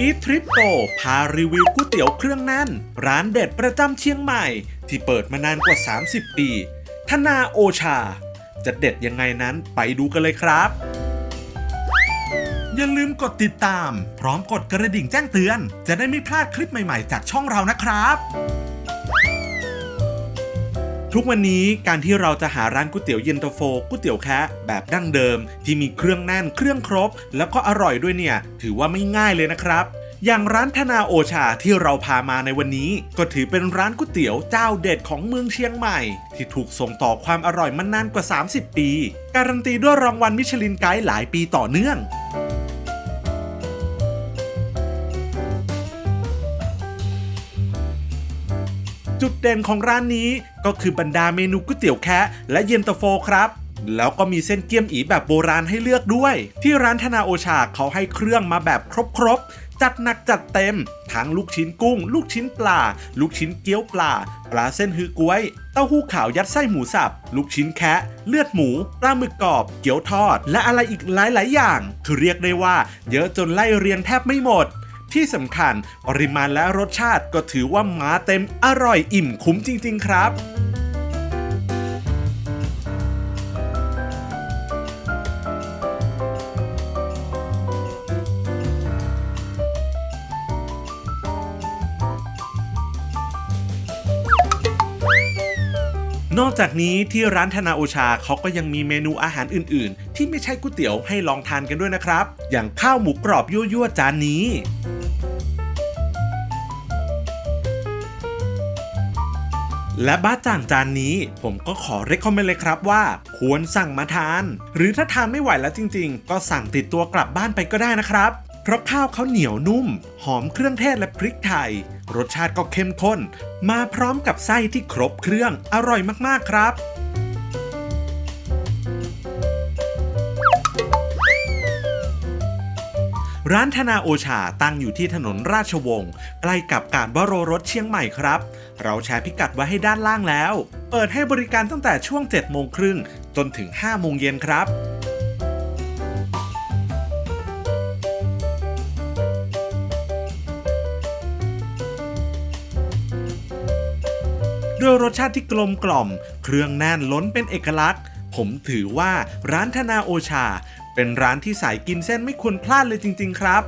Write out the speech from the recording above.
อีทริปโตพารีวิวก๋วยเตี๋ยวเครื่องแน่น ร้านเด็ดประจำเชียงใหม่ ที่เปิดมานานกว่า 30 ปี ธนาโอชา จะเด็ดยังไงนั้นไปดูกันเลยครับ อย่าลืมกดติดตาม พร้อมกดกระดิ่งแจ้งเตือน จะได้ไม่พลาดคลิปใหม่ๆ จากช่องเรานะครับ ทุกวันนี้การที่เราจะหาร้านก๋วยเตี๋ยวเย็นตาโฟก๋วยเตี๋ยวแคะแบบดั้งเดิม ที่มีเครื่องแน่นเครื่องครบ แล้วก็อร่อยด้วยเนี่ย ถือว่าไม่ง่ายเลยนะครับอย่างร้านธนาโอชาที่เราพามาในวันนี้ ก็ถือเป็นร้านก๋วยเตี๋ยวเจ้าเด็ดของเมืองเชียงใหม่ ที่ถูกส่งต่อความอร่อยมานานกว่า 30 ปี การันตีด้วยรางวัลมิชลินไกด์หลายปีต่อเนื่อง จุดเด่นของร้านนี้ ก็คือบรรดาเมนูก๋วยเตี๋ยวแคะและเย็นตาโฟครับแล้วก็มีเส้นเกี๊ยมอีแบบโบราณให้เลือกด้วย ที่ร้านธนาโอชาเขาให้เครื่องมาแบบครบๆ จัดหนักจัดเต็ม ทั้งลูกชิ้นกุ้ง ลูกชิ้นปลา ลูกชิ้นเกี๊ยวปลา ปลาเส้นฮือกล้วย เต้าหู้ขาวยัดไส้หมูสับ ลูกชิ้นแคะเลือดหมู ปลาหมึกกรอบ เกี๊ยวทอด และอะไรอีกหลายๆ อย่าง คือเรียกได้ว่า เยอะจนไล่เรียงแทบไม่หมด ที่สำคัญปริมาณและรสชาติก็ถือว่ามาเต็มอร่อยอิ่มคุ้มจริง ๆ ครับ นอกจากนี้ที่ร้านธนาโอชาเขาก็ยังมีเมนูอาหารอื่น ๆ ที่ไม่ใช่ก๋วยเตี๋ยวให้ลองทานกันด้วยนะครับ อย่างข้าวหมูกรอบยั่วๆจานนี้และบ้าจ่างจานนี้ผมก็ขอเรคคอมเมนต์เลยครับว่า ควรสั่งมาทาน หรือถ้าทานไม่ไหวแล้วจริงๆ ก็สั่งติดตัวกลับบ้านไปก็ได้นะครับ เพราะข้าวเขาเหนียวนุ่ม หอมเครื่องเทศและพริกไทย รสชาติก็เข้มข้น มาพร้อมกับไส้ที่ครบเครื่องอร่อยมากๆครับ ร้านธนาโอชาตั้งอยู่ที่ถนนราชวงศ์ใกล้กับกาดวโรรสเชียงใหม่ครับ เราแชร์พิกัดไว้ให้ด้านล่างแล้ว เปิดให้บริการตั้งแต่ช่วง 7 โมงครึ่งจนถึง 5 โมงเย็นครับ ด้วยรสชาติที่กลมกล่อม เครื่องแน่นล้นเป็นเอกลักษณ์ ผมถือว่าร้านธนาโอชา เป็นร้านที่สายกินเส้นไม่ควรพลาดเลยจริง ๆ ครับ